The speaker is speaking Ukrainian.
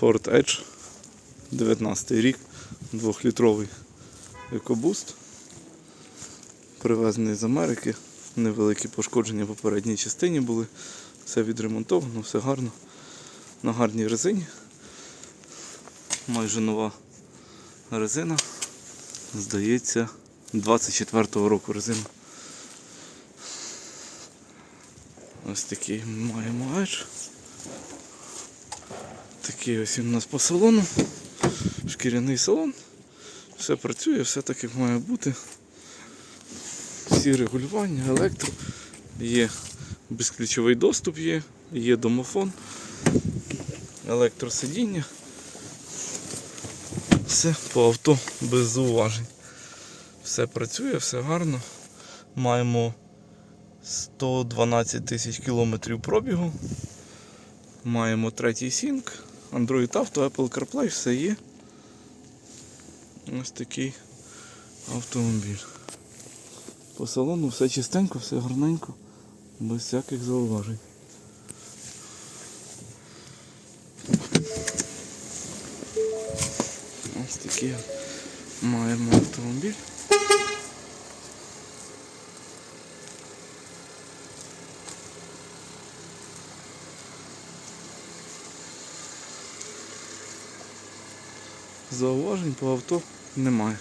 Ford Edge 19 рік, 2-літровий екобуст. Привезений з Америки. Невеликі пошкодження по передній частині були. Все відремонтовано, все гарно. На гарній резині. Майже нова резина. Здається, 24-го року резина. Ось такий маємо Edge. Такий ось він у нас по салону. Шкіряний салон. Все працює, все так як має бути. Всі регулювання, електро. Є безключовий доступ, є, є домофон, електросидіння. Все по авто без зауважень. Все працює, все гарно. Маємо 112 тисяч кілометрів пробігу. Маємо третій сінк, Android Auto, Apple CarPlay, все є. Ось такий автомобіль. По салону все чистенько, все гарненько, без всяких зауважень. Ось такий маємо автомобіль. Зауважень по авто немає.